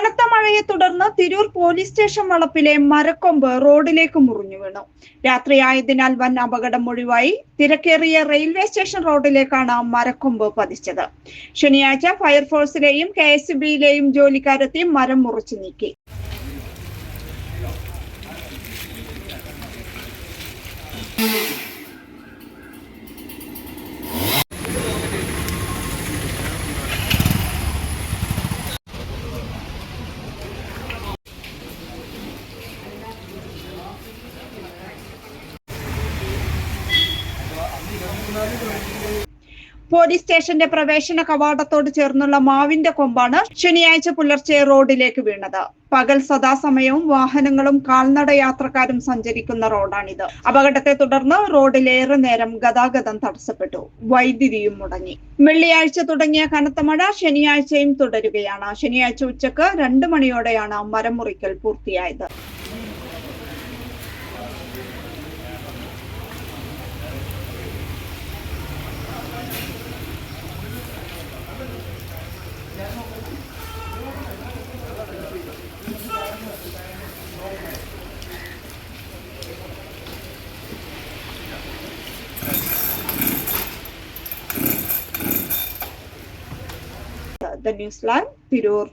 കനത്ത മഴയെ തുടർന്ന് തിരൂർ പോലീസ് സ്റ്റേഷൻ വളപ്പിലെ മരക്കൊമ്പ് റോഡിലേക്ക് മുറിഞ്ഞു വീണു. രാത്രിയായതിനാൽ വൻ അപകടം ഒഴിവായി തിരക്കേറിയ റെയിൽവേ സ്റ്റേഷൻ റോഡിലേക്കാണ് മരക്കൊമ്പ് പതിച്ചത്. ശനിയാഴ്ച ഫയർഫോഴ്സിലെയും കെ എസ് ബിയിലെയും ജോലിക്കാരെത്തി മരം മുറിച്ചു നീക്കി. പോലീസ് സ്റ്റേഷന്റെ പ്രവേശന കവാടത്തോട് ചേർന്നുള്ള മാവിന്റെ കൊമ്പാണ് ശനിയാഴ്ച പുലർച്ചെ റോഡിലേക്ക് വീണത്. പകൽ സദാസമയവും വാഹനങ്ങളും കാൽനട യാത്രക്കാരും സഞ്ചരിക്കുന്ന റോഡാണിത്. അപകടത്തെ തുടർന്ന് റോഡിലേറെ നേരം ഗതാഗതം തടസ്സപ്പെട്ടു. വൈദ്യുതിയും മുടങ്ങി. വെള്ളിയാഴ്ച തുടങ്ങിയ കനത്ത മഴ ശനിയാഴ്ചയും തുടരുകയാണ്. ശനിയാഴ്ച ഉച്ചയ്ക്ക് രണ്ട് മണിയോടെയാണ് മരം മുറിക്കൽ പൂർത്തിയായത്. the new slang, tidur.